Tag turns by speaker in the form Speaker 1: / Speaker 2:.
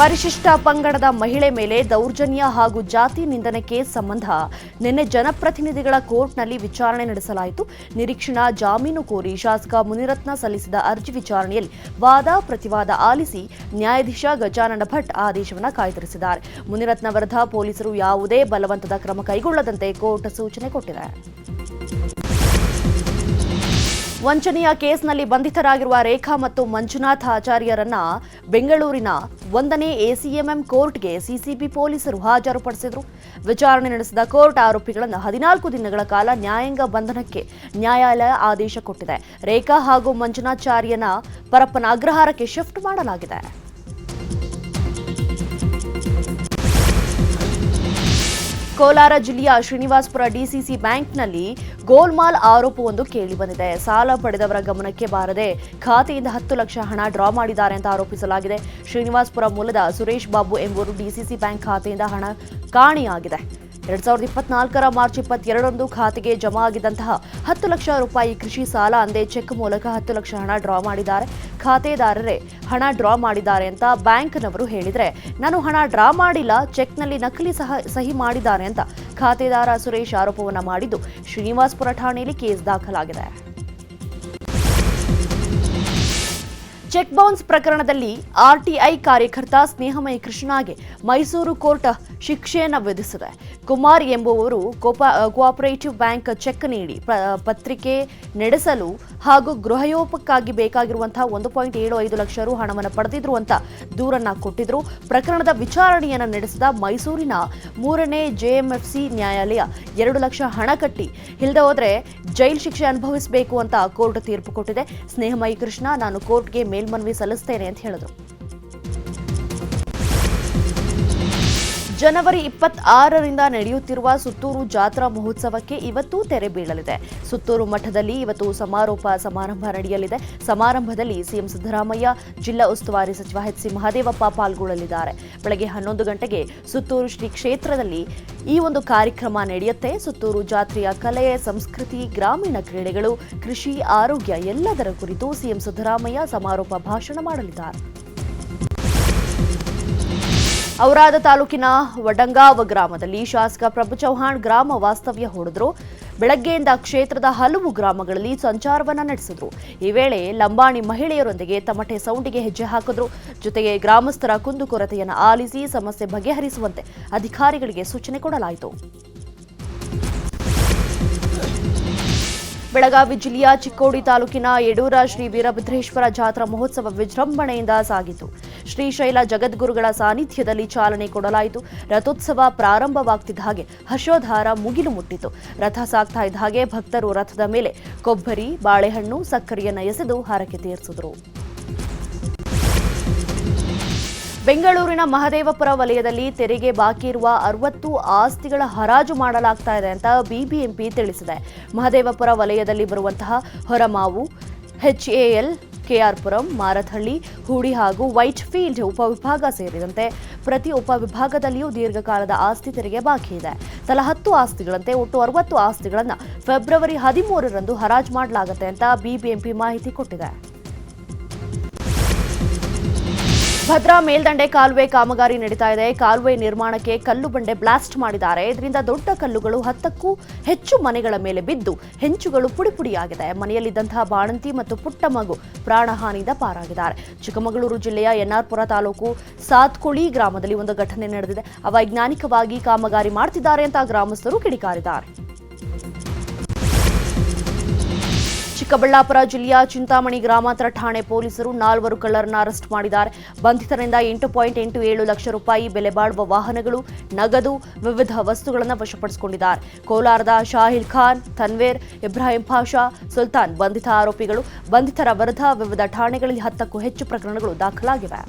Speaker 1: ಪರಿಶಿಷ್ಟ ಪಂಗಡದ ಮಹಿಳೆ ಮೇಲೆ ದೌರ್ಜನ್ಯ ಹಾಗೂ ಜಾತಿ ನಿಂದನೆ ಕೇಸ್ ಸಂಬಂಧ ನಿನ್ನೆ ಜನಪ್ರತಿನಿಧಿಗಳ ಕೋರ್ಟ್ನಲ್ಲಿ ವಿಚಾರಣೆ ನಡೆಸಲಾಯಿತು. ನಿರೀಕ್ಷಣಾ ಜಾಮೀನು ಕೋರಿ ಶಾಸಕ ಮುನಿರತ್ನ ಸಲ್ಲಿಸಿದ ಅರ್ಜಿ ವಿಚಾರಣೆಯಲ್ಲಿ ವಾದ ಪ್ರತಿವಾದ ಆಲಿಸಿ ನ್ಯಾಯಾಧೀಶ ಗಜಾನನ ಭಟ್ ಆದೇಶವನ್ನು ಕಾಯ್ದಿರಿಸಿದ್ದಾರೆ. ಮುನಿರತ್ನ ವಿರುದ್ಧ ಪೊಲೀಸರು ಯಾವುದೇ ಬಲವಂತದ ಕ್ರಮ ಕೈಗೊಳ್ಳದಂತೆ ಕೋರ್ಟ್ ಸೂಚನೆ ಕೊಟ್ಟಿದೆ. ವಂಚನೆಯ ಕೇಸ್ನಲ್ಲಿ ಬಂಧಿತರಾಗಿರುವ ರೇಖಾ ಮತ್ತು ಮಂಜುನಾಥ ಆಚಾರ್ಯರನ್ನ ಬೆಂಗಳೂರಿನ ಒಂದನೇ ಎಸಿಎಂಎಂ ಕೋರ್ಟ್ಗೆ ಸಿಸಿಬಿ ಪೊಲೀಸರು ಹಾಜರುಪಡಿಸಿದರು. ವಿಚಾರಣೆ ನಡೆಸಿದ ಕೋರ್ಟ್ ಆರೋಪಿಗಳನ್ನು ಹದಿನಾಲ್ಕು ದಿನಗಳ ಕಾಲ ನ್ಯಾಯಾಂಗ ಬಂಧನಕ್ಕೆ ನ್ಯಾಯಾಲಯ ಆದೇಶ ಕೊಟ್ಟಿದೆ. ರೇಖಾ ಹಾಗೂ ಮಂಜುನಾಚಾರ್ಯನ ಪರಪ್ಪನ ಅಗ್ರಹಾರಕ್ಕೆ ಶಿಫ್ಟ್ ಮಾಡಲಾಗಿದೆ. ಕೋಲಾರ ಜಿಲ್ಲೆಯ ಶ್ರೀನಿವಾಸ್ಪುರ ಡಿಸಿಸಿ ಬ್ಯಾಂಕ್ನಲ್ಲಿ ಗೋಲ್ಮಾಲ್ ಆರೋಪವೊಂದು ಕೇಳಿಬಂದಿದೆ ಸಾಲ ಪಡೆದವರ ಗಮನಕ್ಕೆ ಬಾರದೆ ಖಾತೆಯಿಂದ ಹತ್ತು ಲಕ್ಷ ಹಣ ಡ್ರಾ ಮಾಡಿದ್ದಾರೆ ಅಂತ ಆರೋಪಿಸಲಾಗಿದೆ. ಶ್ರೀನಿವಾಸ್ಪುರ ಮೂಲದ ಸುರೇಶ್ ಬಾಬು ಎಂಬುವರು ಡಿಸಿಸಿ ಬ್ಯಾಂಕ್ ಖಾತೆಯಿಂದ ಹಣ ಕಾಣೆಯಾಗಿದೆ. ಎರಡ್ ಸಾವಿರದ ಇಪ್ಪತ್ನಾಲ್ಕರ ಮಾರ್ಚ್ ಇಪ್ಪತ್ತೆರಡರಂದು ಖಾತೆಗೆ ಜಮಾ ಆಗಿದ್ದಂತಹ ಹತ್ತು ಲಕ್ಷ ರೂಪಾಯಿ ಕೃಷಿ ಸಾಲ ಅಂದೇ ಚೆಕ್ ಮೂಲಕ ಹತ್ತು ಲಕ್ಷ ಹಣ ಡ್ರಾ ಮಾಡಿದ್ದಾರೆ. ಖಾತೆದಾರರೇ ಹಣ ಡ್ರಾ ಮಾಡಿದ್ದಾರೆ ಅಂತ ಬ್ಯಾಂಕ್ನವರು ಹೇಳಿದರೆ, ನಾನು ಹಣ ಡ್ರಾ ಮಾಡಿಲ್ಲ, ಚೆಕ್ನಲ್ಲಿ ನಕಲಿ ಸಹ ಸಹಿ ಮಾಡಿದ್ದಾರೆ ಅಂತ ಖಾತೆದಾರ ಸುರೇಶ್ ಆರೋಪವನ್ನು ಮಾಡಿದ್ದು ಶ್ರೀನಿವಾಸ್ಪುರ ಠಾಣೆಯಲ್ಲಿ ಕೇಸ್ ದಾಖಲಾಗಿದೆ. ಚೆಕ್ ಬೌನ್ಸ್ ಪ್ರಕರಣದಲ್ಲಿ ಆರ್ಟಿಐ ಕಾರ್ಯಕರ್ತ ಸ್ನೇಹಮಯ ಕೃಷ್ಣಾಗೆ ಮೈಸೂರು ಕೋರ್ಟ್ ಶಿಕ್ಷೆಯನ್ನು ವಿಧಿಸಿದೆ. ಕುಮಾರ್ ಎಂಬುವವರು ಕೋಪ- ಕೋಆಪರೇಟಿವ್ ಬ್ಯಾಂಕ್ ಚೆಕ್ ನೀಡಿ ಪತ್ರಿಕೆ ನಡೆಸಲು ಹಾಗೂ ಗೃಹಯೋಪಕ್ಕಾಗಿ ಬೇಕಾಗಿರುವಂತಹ ಒಂದು ಪಾಯಿಂಟ್ ಏಳು ಐದು ಲಕ್ಷ ರು ಹಣವನ್ನು ಪಡೆದಿದ್ರು ಅಂತ ದೂರನ್ನ ಕೊಟ್ಟಿದ್ರು. ಪ್ರಕರಣದ ವಿಚಾರಣೆಯನ್ನು ನಡೆಸಿದ ಮೈಸೂರಿನ ಮೂರನೇ ಜೆಎಂಎಫ್ಸಿ ನ್ಯಾಯಾಲಯ ಎರಡು ಲಕ್ಷ ಹಣ ಕಟ್ಟಿ ಇಲ್ಲದೆ ಹೋದ್ರೆ ಜೈಲ್ ಶಿಕ್ಷೆ ಅನುಭವಿಸಬೇಕು ಅಂತ ಕೋರ್ಟ್ ತೀರ್ಪು ಕೊಟ್ಟಿದೆ. ಸ್ನೇಹಮಯಿ ಕೃಷ್ಣ ನಾನು ಕೋರ್ಟ್ಗೆ ಮೇಲ್ಮನವಿ ಸಲ್ಲಿಸ್ತೇನೆ ಅಂತ ಹೇಳಿದ್ರು. ಜನವರಿ ಇಪ್ಪತ್ತಾರರಿಂದ ನಡೆಯುತ್ತಿರುವ ಸುತ್ತೂರು ಜಾತ್ರಾ ಮಹೋತ್ಸವಕ್ಕೆ ಇವತ್ತು ತೆರೆ ಬೀಳಲಿದೆ. ಸುತ್ತೂರು ಮಠದಲ್ಲಿ ಇವತ್ತು ಸಮಾರೋಪ ಸಮಾರಂಭ ನಡೆಯಲಿದೆ. ಸಮಾರಂಭದಲ್ಲಿ ಸಿಎಂ ಸಿದ್ದರಾಮಯ್ಯ, ಜಿಲ್ಲಾ ಉಸ್ತುವಾರಿ ಸಚಿವ ಎಚ್ ಸಿ ಮಹದೇವಪ್ಪ ಪಾಲ್ಗೊಳ್ಳಲಿದ್ದಾರೆ. ಬೆಳಗ್ಗೆ ಹನ್ನೊಂದು ಗಂಟೆಗೆ ಸುತ್ತೂರು ಶ್ರೀ ಕ್ಷೇತ್ರದಲ್ಲಿ ಈ ಒಂದು ಕಾರ್ಯಕ್ರಮ ನಡೆಯುತ್ತೆ. ಸುತ್ತೂರು ಜಾತ್ರೆಯ ಕಲೆ, ಸಂಸ್ಕೃತಿ, ಗ್ರಾಮೀಣ ಕ್ರೀಡೆಗಳು, ಕೃಷಿ, ಆರೋಗ್ಯ ಎಲ್ಲದರ ಕುರಿತು ಸಿಎಂ ಸಿದ್ದರಾಮಯ್ಯ ಸಮಾರೋಪ ಭಾಷಣ ಮಾಡಲಿದ್ದಾರೆ. ಔರಾದ ತಾಲೂಕಿನ ವಡಂಗಾವ ಗ್ರಾಮದಲ್ಲಿ ಶಾಸಕ ಪ್ರಭು ಚೌಹಾಣ್ ಗ್ರಾಮ ವಾಸ್ತವ್ಯ ಹೂಡಿದ್ರು. ಬೆಳಗ್ಗೆಯಿಂದ ಕ್ಷೇತ್ರದ ಹಲವು ಗ್ರಾಮಗಳಲ್ಲಿ ಸಂಚಾರವನ್ನ ನಡೆಸಿದ್ರು. ಈ ವೇಳೆ ಲಂಬಾಣಿ ಮಹಿಳೆಯರೊಂದಿಗೆ ತಮಟೆ ಸೌಂಡಿಗೆ ಹೆಜ್ಜೆ ಹಾಕಿದ್ರು. ಜೊತೆಗೆ ಗ್ರಾಮಸ್ಥರ ಕುಂದುಕೊರತೆಯನ್ನು ಆಲಿಸಿ ಸಮಸ್ಯೆ ಬಗೆಹರಿಸುವಂತೆ ಅಧಿಕಾರಿಗಳಿಗೆ ಸೂಚನೆ ಕೊಡಲಾಯಿತು. ಬೆಳಗಾವಿ ಜಿಲ್ಲೆಯ ಚಿಕ್ಕೋಡಿ ತಾಲೂಕಿನ ಯಡೂರ ಶ್ರೀ ವೀರಭದ್ರೇಶ್ವರ ಜಾತ್ರಾ ಮಹೋತ್ಸವ ವಿಜೃಂಭಣೆಯಿಂದ ಸಾಗಿತು. ಶ್ರೀಶೈಲ ಜಗದ್ಗುರುಗಳ ಸಾನ್ನಿಧ್ಯದಲ್ಲಿ ಚಾಲನೆ ಕೊಡಲಾಯಿತು. ರಥೋತ್ಸವ ಪ್ರಾರಂಭವಾಗ್ತಿದ್ದ ಹಾಗೆ ಹರ್ಷೋಧಾರ ಮುಗಿಲು ಮುಟ್ಟಿತು. ರಥ ಸಾಗ್ತಾ ಇದ್ದ ಹಾಗೆ ಭಕ್ತರು ರಥದ ಮೇಲೆ ಕೊಬ್ಬರಿ, ಬಾಳೆಹಣ್ಣು, ಸಕ್ಕರೆಯನ್ನು ಎಸೆದು ಹರಕೆ ತೀರಿಸಿದರು. ಬೆಂಗಳೂರಿನ ಮಹದೇವಪುರ ವಲಯದಲ್ಲಿ ತೆರಿಗೆ ಬಾಕಿ ಇರುವ ಅರವತ್ತು ಆಸ್ತಿಗಳ ಹರಾಜು ಮಾಡಲಾಗ್ತಾ ಇದೆ ಅಂತ ಬಿಬಿಎಂಪಿ ತಿಳಿಸಿದೆ. ಮಹದೇವಪುರ ವಲಯದಲ್ಲಿ ಬರುವಂತಹ ಹೊರಮಾವು, ಎಚ್ಎಎಲ್, ಕೆಆರ್ಪುರಂ ಮಾರಥಹಳ್ಳಿ ಹೂಡಿ ಹಾಗೂ ವೈಟ್ ಫೀಲ್ಡ್ ಉಪವಿಭಾಗ ಸೇರಿದಂತೆ ಪ್ರತಿ ಉಪವಿಭಾಗದಲ್ಲಿಯೂ ದೀರ್ಘಕಾಲದ ಆಸ್ತಿ ತೆರಿಗೆ ಬಾಕಿ ಇದೆ. ತಲಾ ಹತ್ತು ಆಸ್ತಿಗಳಂತೆ ಒಟ್ಟು ಅರವತ್ತು ಆಸ್ತಿಗಳನ್ನು ಫೆಬ್ರವರಿ ಹದಿಮೂರರಂದು ಹರಾಜು ಮಾಡಲಾಗುತ್ತೆ ಅಂತ ಬಿಬಿಎಂಪಿ ಮಾಹಿತಿ ಕೊಟ್ಟಿದೆ. ಭದ್ರಾ ಮೇಲ್ದಂಡೆ ಕಾಲುವೆ ಕಾಮಗಾರಿ ನಡೀತಾ ಇದೆ. ಕಾಲುವೆ ನಿರ್ಮಾಣಕ್ಕೆ ಕಲ್ಲು ಬಂಡೆ ಬ್ಲಾಸ್ಟ್ ಮಾಡಿದ್ದಾರೆ. ಇದರಿಂದ ದೊಡ್ಡ ಕಲ್ಲುಗಳು ಹತ್ತಕ್ಕೂ ಹೆಚ್ಚು ಮನೆಗಳ ಮೇಲೆ ಬಿದ್ದು ಹೆಂಚುಗಳು ಪುಡಿಪುಡಿಯಾಗಿದೆ ಮನೆಯಲ್ಲಿದ್ದಂತಹ ಬಾಣಂತಿ ಮತ್ತು ಪುಟ್ಟ ಮಗು ಪ್ರಾಣಹಾನಿಯಿಂದ ಪಾರಾಗಿದ್ದಾರೆ. ಚಿಕ್ಕಮಗಳೂರು ಜಿಲ್ಲೆಯ ಎನ್ಆರ್ಪುರ ತಾಲೂಕು ಸಾತ್ಕುಳಿ ಗ್ರಾಮದಲ್ಲಿ ಒಂದು ಘಟನೆ ನಡೆದಿದೆ. ಅವೈಜ್ಞಾನಿಕವಾಗಿ ಕಾಮಗಾರಿ ಮಾಡ್ತಿದ್ದಾರೆ ಅಂತ ಗ್ರಾಮಸ್ಥರು ಕಿಡಿಕಾರಿದ್ದಾರೆ. ಚಿಕ್ಕಬಳ್ಳಾಪುರ ಜಿಲ್ಲೆಯ ಚಿಂತಾಮಣಿ ಗ್ರಾಮಾಂತರ ಠಾಣೆ ಪೊಲೀಸರು ನಾಲ್ವರು ಕಳ್ಳರನ್ನು ಅರೆಸ್ಟ್ ಮಾಡಿದ್ದಾರೆ. ಬಂಧಿತರಿಂದ ಎಂಟು ಪಾಯಿಂಟ್ ಎಂಟು ಏಳು ಲಕ್ಷ ರೂಪಾಯಿ ಬೆಲೆ ಬಾಳುವ ವಾಹನಗಳು, ನಗದು ವಿವಿಧ ವಸ್ತುಗಳನ್ನು ವಶಪಡಿಸಿಕೊಂಡಿದ್ದಾರೆ. ಕೋಲಾರದ ಶಾಹಿಲ್ ಖಾನ್, ತನ್ವೇರ್, ಇಬ್ರಾಹಿಂ ಪಾಷಾ, ಸುಲ್ತಾನ್ ಬಂಧಿತ ಆರೋಪಿಗಳು. ಬಂಧಿತರ ವಿರುದ್ಧ ವಿವಿಧ ಠಾಣೆಗಳಲ್ಲಿ ಹತ್ತಕ್ಕೂ ಹೆಚ್ಚು ಪ್ರಕರಣಗಳು ದಾಖಲಾಗಿವೆ.